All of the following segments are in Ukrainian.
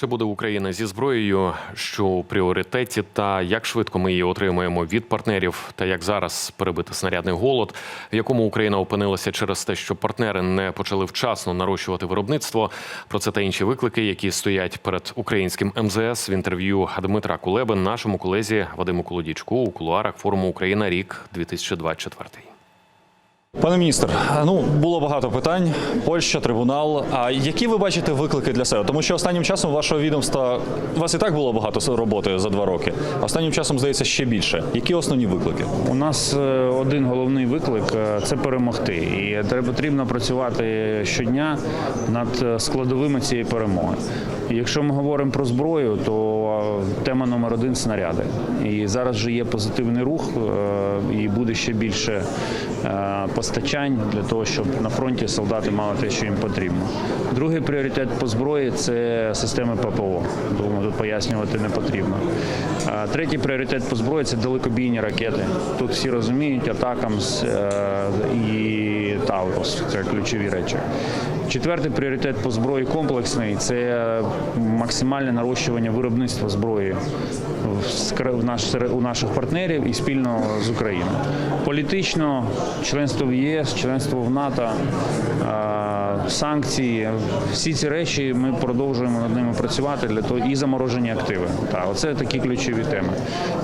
Чи буде Україна зі зброєю, що у пріоритеті, та як швидко ми її отримуємо від партнерів, та як зараз перебити снарядний голод, в якому Україна опинилася через те, що партнери не почали вчасно нарощувати виробництво? Про це та інші виклики, які стоять перед українським МЗС в інтерв'ю Дмитра Кулеби, нашому колезі Вадиму Колодічку у кулуарах форуму Україна рік 2024. Пане міністр, ну було багато питань. Польща, трибунал. А які ви бачите виклики для себе? Тому що останнім часом вашого відомства у вас і так було багато роботи за два роки. Останнім часом здається ще більше. Які основні виклики? У нас е, один головний виклик е, це перемогти. І треба потрібно працювати щодня над е, складовими цієї перемоги. Якщо ми говоримо про зброю, то тема номер один снаряди. І зараз вже є позитивний рух, е, і буде ще більше е, постачань для того, щоб на фронті солдати мали те, що їм потрібно. Другий пріоритет по зброї це системи ППО. Думаю, тут пояснювати не потрібно. Третій пріоритет по зброї це далекобійні ракети. Тут всі розуміють Атакамс е, і Таурус. Це ключові речі. Четвертий пріоритет по зброї комплексний це максимальне нарощування виробництва зброї у наших партнерів і спільно з Україною. Політично членство в ЄС, членство в НАТО, е, санкції, всі ці речі ми продовжуємо над ними працювати для того і заморожені активи. Так, оце такі ключові теми.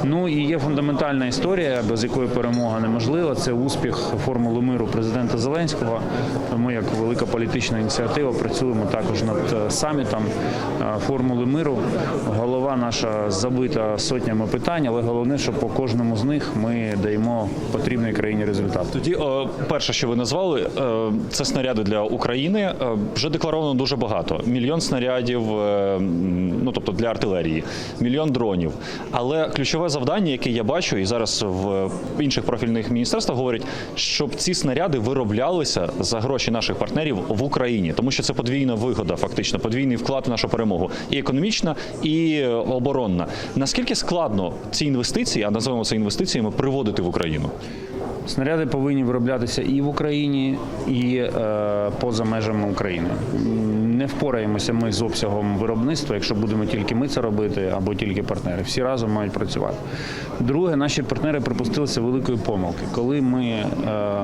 Ну і є фундаментальна історія, без якої перемога неможлива. Це успіх формули миру президента Зеленського. Ми, як велика політична ініціатива, працюємо також над е, самітом е, формули миру. Голова наша забита сотнями питань, але головне, що по кожному з них ми даємо потрібний країні результат. Тоді перше, що ви назвали, е, це снаряди для України. Е, Вже декларовано дуже багато. Мільйон снарядів, е, ну тобто для артилерії, мільйон дронів. Але ключове завдання, яке я бачу, і зараз в інших профільних міністерствах говорять, щоб ці снаряди вироблялися за гроші наших партнерів в Україні, тому що це подвійна вигода, фактично, подвійний вклад в нашу перемогу, і економічна, і е, оборонна. Наскільки складно ці інвестиції, а називаємо це інвестиціями, приводити в Україну? Снаряди повинні вироблятися і в Україні, і е, поза межами України. Не впораємося ми з обсягом виробництва, якщо будемо тільки ми це робити або тільки партнери. Всі разом мають працювати. Друге, наші партнери припустилися великої помилки. Коли ми е,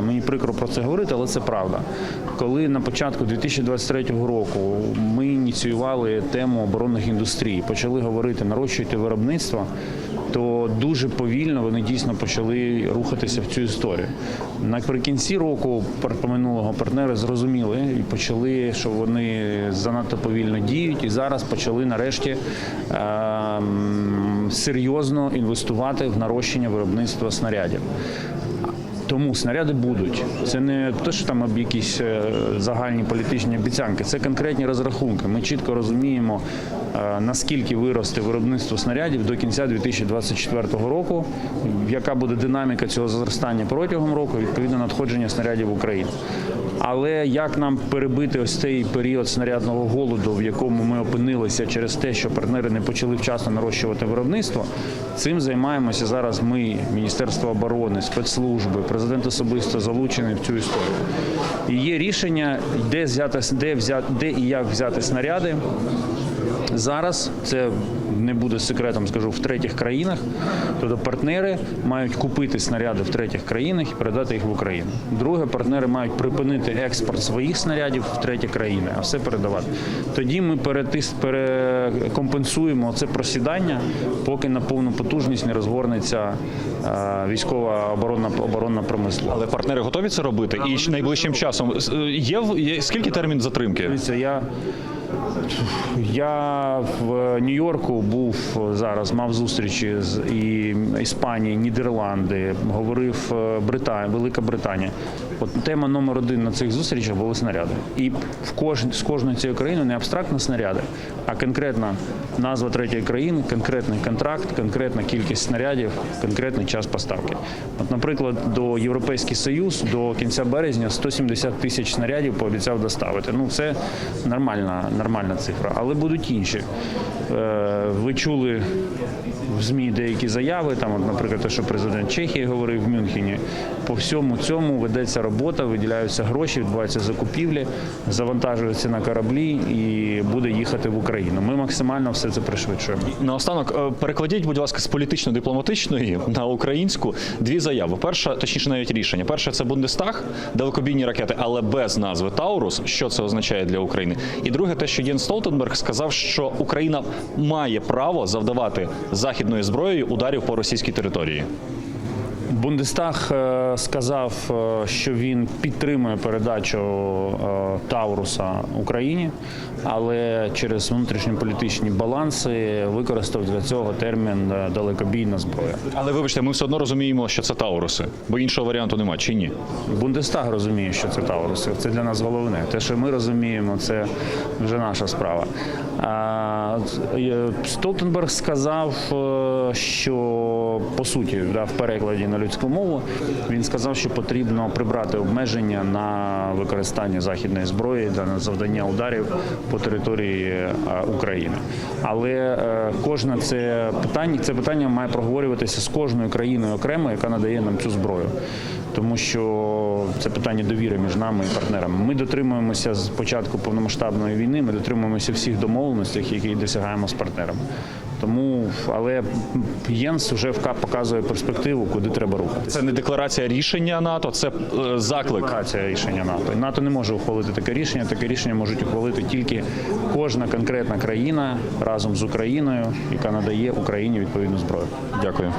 мені прикро про це говорити, але це правда. Коли на початку 2023 року ми ініціювали тему оборонних індустрій, почали говорити нарощуйте виробництво то дуже повільно вони дійсно почали рухатися в цю історію. Наприкінці року минулого партнери зрозуміли і почали, що вони занадто повільно діють, і зараз почали нарешті ем, серйозно інвестувати в нарощення виробництва снарядів. Тому снаряди будуть. Це не те, що там якісь е, загальні політичні обіцянки, це конкретні розрахунки. Ми чітко розуміємо, наскільки виросте виробництво снарядів до кінця 2024 року, яка буде динаміка цього зростання протягом року, відповідно надходження снарядів в Україну. Але як нам перебити ось цей період снарядного голоду, в якому ми опинилися через те, що партнери не почали вчасно нарощувати виробництво, цим займаємося зараз. Ми, Міністерство оборони, спецслужби, президент особисто залучений в цю історію. І є рішення, де взяти де взяти, де і як взяти снаряди. Зараз це не буде секретом, скажу в третіх країнах. Тобто партнери мають купити снаряди в третіх країнах і передати їх в Україну. Друге, партнери мають припинити експорт своїх снарядів в треті країни, а все передавати. Тоді ми перетис, перекомпенсуємо це просідання, поки на повну потужність не розгорнеться е, військова оборонна оборонна промислова. Але партнери готові це робити і найближчим часом е, є, скільки термін затримки? Дивіться, я, я в Нью-Йорку був зараз, мав зустрічі з і Іспанії, Нідерланди, говорив е, Британія, Велика Британія. От тема номер один на цих зустрічах були снаряди. І в кож, з кожної цієї країни не абстрактно снаряди, а конкретна назва третьої країни, конкретний контракт, конкретна кількість снарядів, конкретний час поставки. От, наприклад, до Європейський Союз до кінця березня 170 тисяч снарядів пообіцяв доставити. Ну це нормальна, нормальна цифра, але будуть інші. Е, Ви чули в ЗМІ деякі заяви, там, от, наприклад, те, що президент Чехії говорив в Мюнхені. По всьому цьому ведеться робота. Робота, виділяються гроші, відбуваються закупівлі, завантажуються на кораблі і буде їхати в Україну. Ми максимально все це пришвидшуємо. Наостанок, е, перекладіть, будь ласка, з політично-дипломатичної на українську дві заяви. Перша, точніше, навіть рішення. Перше це Бундестаг, далекобійні ракети, але без назви Таурус. Що це означає для України? І друге, те, що Єн Столтенберг сказав, що Україна має право завдавати західною зброєю ударів по російській території. Бундестаг е, сказав, е, що він підтримує передачу е, Тауруса Україні, але через внутрішньополітичні баланси використав для цього термін далекобійна зброя. Але вибачте, ми все одно розуміємо, що це Тауруси, бо іншого варіанту немає, чи ні? Бундестаг розуміє, що це Тауруси. Це для нас головне. Те, що ми розуміємо, це вже наша справа. Столтенберг сказав, що по суті, да, в перекладі на людську мову, він сказав, що потрібно прибрати обмеження на використання західної зброї та на завдання ударів по території е, України. Але е, кожне це питання, це питання має проговорюватися з кожною країною окремо, яка надає нам цю зброю тому що це питання довіри між нами і партнерами. Ми дотримуємося з початку повномасштабної війни. Ми дотримуємося всіх домовленостей, які досягаємо з партнерами. Тому, але Єнс вже показує перспективу, куди треба рухатися. Це не декларація рішення НАТО, це е, заклик. Декларація рішення НАТО. НАТО не може ухвалити таке рішення. Таке рішення можуть ухвалити тільки кожна конкретна країна разом з Україною, яка надає Україні відповідну зброю. Дякую.